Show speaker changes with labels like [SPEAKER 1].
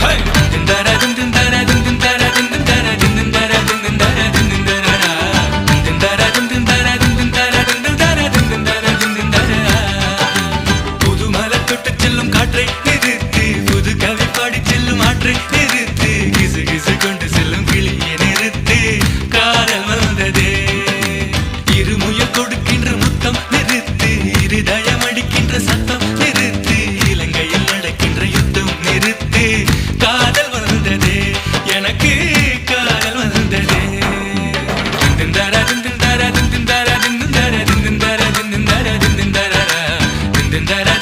[SPEAKER 1] Hey! சத்தம் நிறுத்து இலங்கையில் நடக்கின்ற யுத்தம் நிறுத்து. காதல் வந்ததே எனக்கு காதல் வந்ததே திந்தாரா திந்தாரா திந்தாரா திந்தாரா திந்தாரா திந்தாரா திந்தாரா திந்தாரா